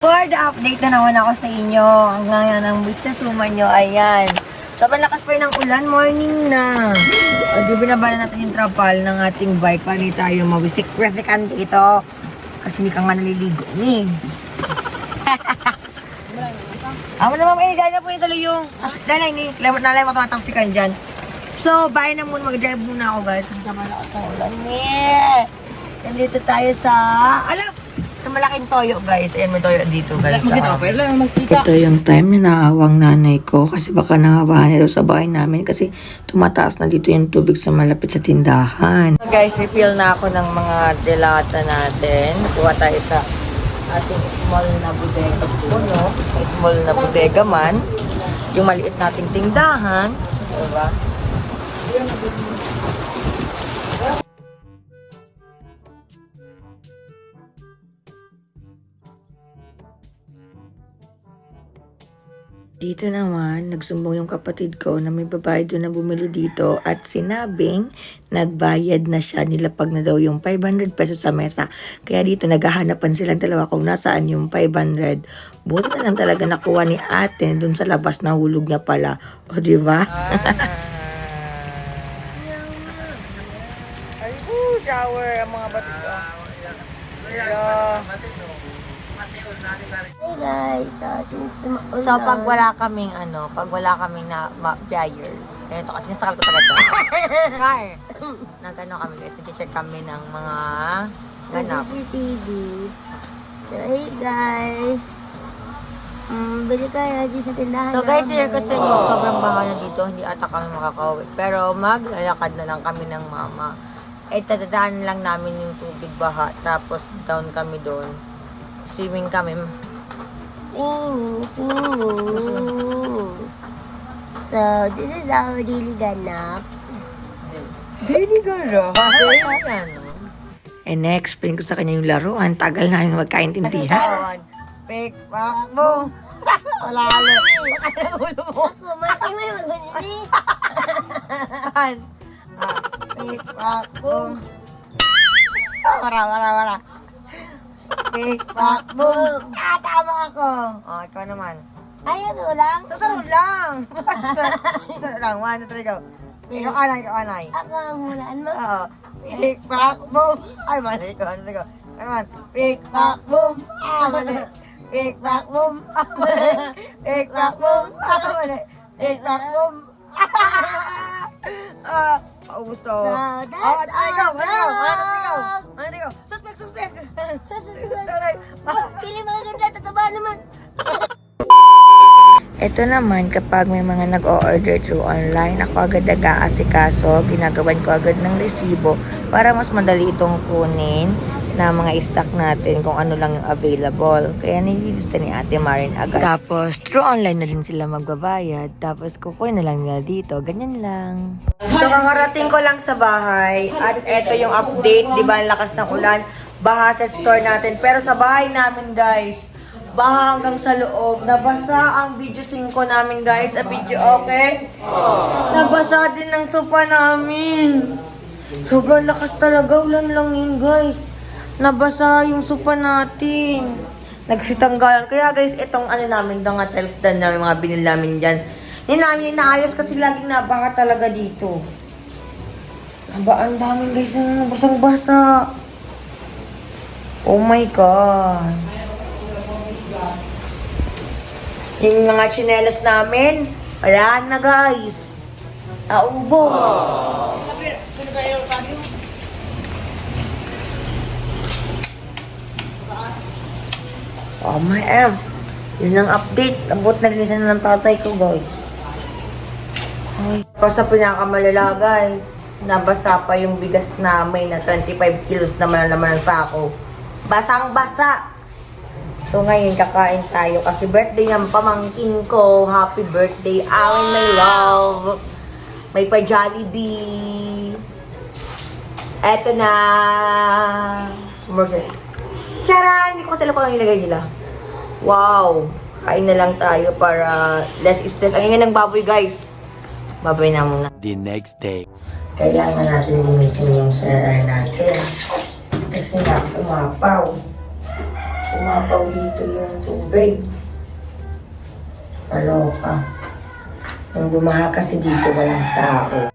The update na naman ako sa inyo. Ang ngayon ng business woman nyo, ayan. So, malakas pa yun ang ulan, morning na. O, di binabala natin yung trapal ng ating bike para hindi tayo mawisik-wisikan dito. Kasi hindi ka nga naliligo ni. Amo naman, eh, dahil na po yun sa luyong. Dahil ni, nalay mo tumatapsikan dyan. So, bye na muna, mag-drive muna ako guys. Kasi sa malakas ng ulan, eh. Nandito tayo sa, alam, sa malaking toyo guys. Ayan, may toyo dito guys. Ah, Ito yung time na naawang nanay ko kasi baka nangabahan nila sa bahay namin kasi tumataas na dito yung tubig sa malapit sa tindahan. So guys, refill na ako ng mga delata natin. Kuha tayo sa ating small na bodega po, no? Small na bodega man. Yung maliit nating tindahan. Diba? Dito naman, nagsumbong yung kapatid ko na may babae doon na bumili dito at sinabing nagbayad na siya nilapag na daw yung 500 pesos sa mesa. Kaya dito naghahanapan silang dalawa kung nasaan yung 500. Buti na lang talaga nakuha ni ate doon sa labas na hulog na pala. O di ba? Ay, shower ang mga batik. Yeah. Hey guys, uh, since maulan, So, pag wala kaming, ano, pag wala kaming na ma- buyers, ganito kasi nasakal ko talaga. Car. Nagano kami guys, check kami ng mga ganap. CCTV. So, hey guys. Um, bili kayo dito sa tindahan So guys, namin. kasi sobrang baha na dito, hindi ata kami makakauwi. Pero maglalakad na lang kami ng mama. Eh, tatadaan lang namin yung tubig baha. Tapos down kami doon. Swimming kami. Swimming, swimming. So, this is our daily ganap. Daily girl. Daily ano? And na-explain ko sa kanya yung laruan. Tagal na yung magkaintindihan. Pick, back, boom. Wala ulit. Baka nagulo mo. Ako, mati mo yung magunili. Ah, pick, back, boom. Wala, wala, wala. Pick, back, boom. Ah, tama ako. Oh, ikaw naman. Ayaw ko lang. Sasaro lang. Sasaro lang. One, two, three, go. Ikaw anay, ikaw anay. Ako ang hulaan mo. Oo. Pick, back, boom. Ay, mali. Ikaw, ano, go. Naman. Pick, back, boom. Ah, mali. Pick, back, boom. Ah, mali. Pick, back, boom. Ah, mali. Pick, back, boom. Ah, paubos to. So, Oh, that's ano, ikaw, our ano, ikaw, ano, ikaw, ano, ikaw. Suspect. Susunod. Pili mga ganda, tataba naman. Ito naman, kapag may mga nag-o-order through online, ako agad nag-aasikaso, ginagawan ko agad ng resibo para mas madali itong kunin na mga stock natin kung ano lang yung available. Kaya nililista ni Ate Marin agad. Tapos, through online na din sila magbabayad. Tapos, kukunin na lang nila dito. Ganyan lang. So, kakarating ko lang sa bahay at eto yung update, di ba, ang lakas ng ulan, baha sa store natin. Pero sa bahay namin, guys, baha hanggang sa loob. Nabasa ang video 5 namin, guys. A video, okay? Nabasa din ng sopa namin. Sobrang lakas talaga, ulan lang yun, guys. Nabasa yung sopa natin. Nagsitanggalan. Kaya guys, itong ano namin, dangatels stand namin, mga binil namin dyan. Hindi namin inaayos kasi laging nabaha talaga dito. Aba, ang daming guys basang-basa. Oh my God. Yung mga chinelas namin, wala na guys. Naubos. Oh my M. Yun ang update. Abot na rin na ng tatay ko guys. Ay, basta pinakamalala guys. Nabasa pa yung bigas namin na 25 kilos naman naman ang sako. Basang basa. So ngayon kakain tayo kasi birthday ng pamangkin ko. Happy birthday, Alan my love. May pa Jollibee. Eto na. Mercy. Tara! Hindi ko sila ko lang ilagay nila. Wow! Kain na lang tayo para less stress. Ang ingay ng baboy guys. Baboy na muna. the next day. Kailangan natin linisin yung seray natin. Kasi nga, umapaw. Umapaw dito yung tubig. Kaloka. Nung bumaha kasi dito, walang tao.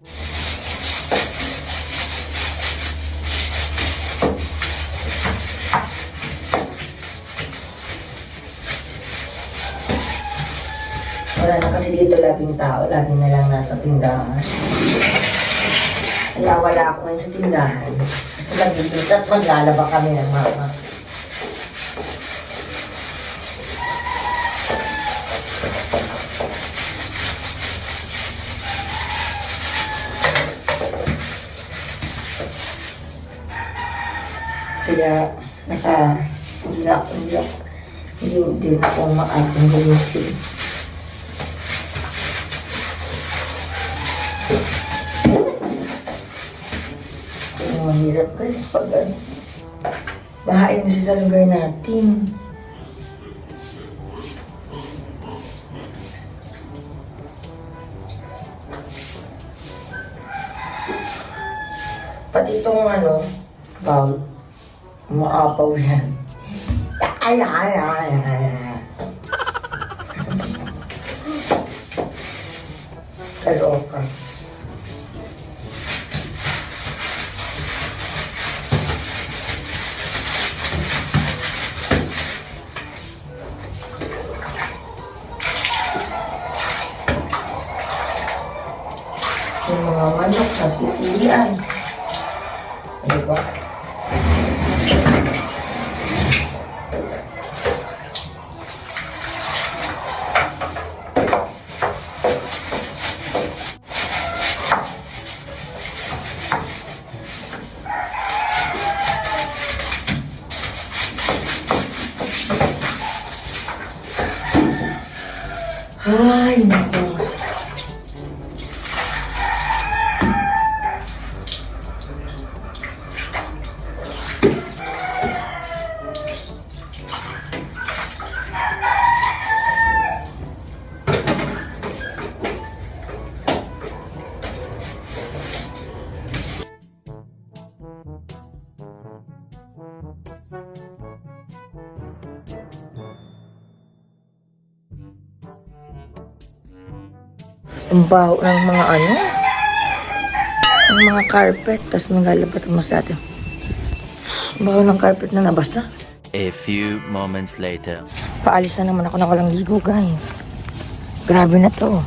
Wala na kasi dito laging tao, lagi na lang nasa tindahan. Kaya wala ako ngayon sa tindahan. Kasi lagi dito at maglalaba kami ng mama. Kaya, naka, hindi ako, hindi ako, hindi, ako gumising. Mahirap guys pag ano, bahain na sa lugar natin. Pati itong ano, bowl, umaapaw yan. Ay, ay, ay, ay, ay. Kaloka. Yung mga manok sa pipilian. Di Ang baho ng mga ano, ng mga carpet, tapos nagalabat mo sa atin. Baho ng carpet na nabasa. A few moments later. Paalis na naman ako na walang ligo, guys. Grabe na to.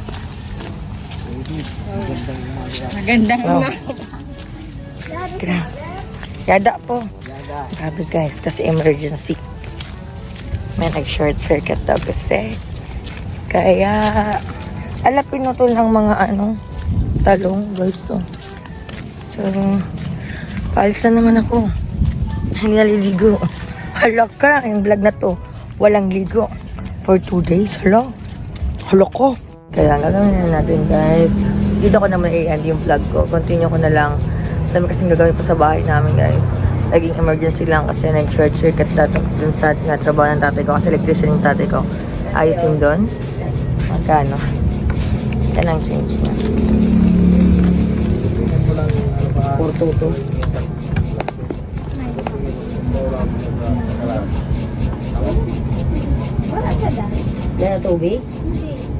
Magandang Oh. Grabe. Yada po. Grabe guys, kasi emergency. May nag-short circuit daw kasi. Kaya, ala pinutol ng mga ano, talong guys. So, so paalis na naman ako. Hindi naliligo. Hala ka, yung vlog na to, walang ligo. For two days, hala. Hala ko. Kaya gagawin na natin guys, dito ko naman i-end yung vlog ko. Continue ko na lang. Dami kasing gagawin pa sa bahay namin guys. Naging emergency lang kasi nag-short circuit dato dun sa tinatrabaho ng tatay ko kasi electrician yung tatay ko. Ayusin doon. Magkano? Yan ang change niya. Portuto. Yan na tubig?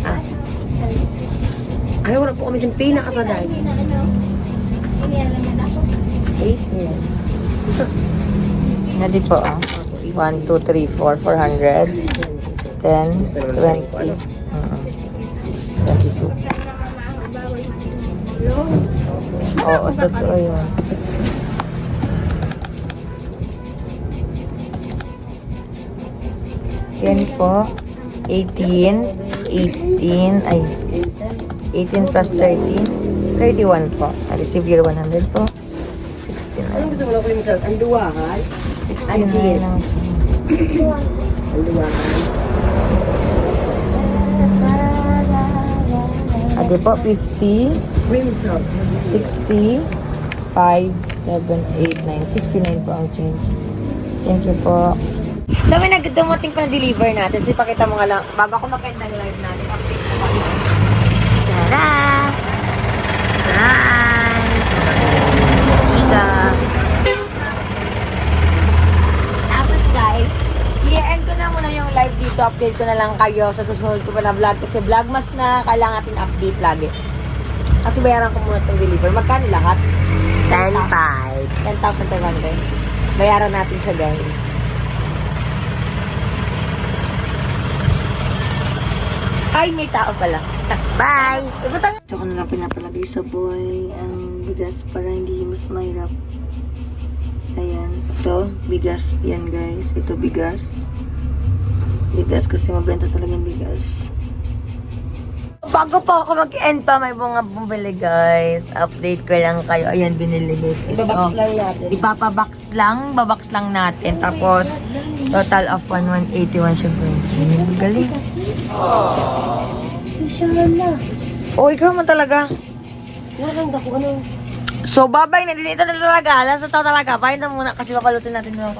Ah. Ay, wala po kami sa pinakasaday. Eight yan. Hindi po ah. 1, 2, 3, 4, 400. 10, 20. Mm. 22. Oo, totoo yun. Yan po. 18, 18, ay, 18 plus 13, 31 po. I-receive your 100 po. 69. Anong gusto mo na ko yung Ang duwahan? 69 lang. Ang duwahan. Ate po, 50, Rinse up. 60, 5, 7, 8, 9. 69 po ang change. Thank you po. So, may nagdumating pa na deliver natin. So, ipakita mo nga lang, bago ako mag-end ng live natin, update ko kayo. Tara! Hi! Ika! Tapos guys, i-end ko na muna yung live dito. Update ko na lang kayo sa susunod ko pa na vlog. Kasi vlogmas na kailangan natin update lagi. Kasi bayaran ko muna itong deliver. Magkano lahat? 10-5. 10,500. Bayaran natin siya guys. Ay, may tao pala. Bye! Ito ko na lang pinapalagay sa boy ang bigas para hindi mas mahirap. Ayan. Ito, bigas. Yan guys. Ito bigas. Bigas kasi mabenta talaga yung bigas. Bago pa ako mag-end pa, may mga bumili guys. Update ko lang kayo. Ayan, binili guys. Ito. Ibabox lang natin. Ipapabox lang, babox lang natin. Tapos, total of 1181 siya guys. Ang Galing. Na. Oh, ikaw man talaga. Naranda ko ano. So, babay na. Dito na talaga. Alas na talaga. Pahin na muna kasi papalutin natin yung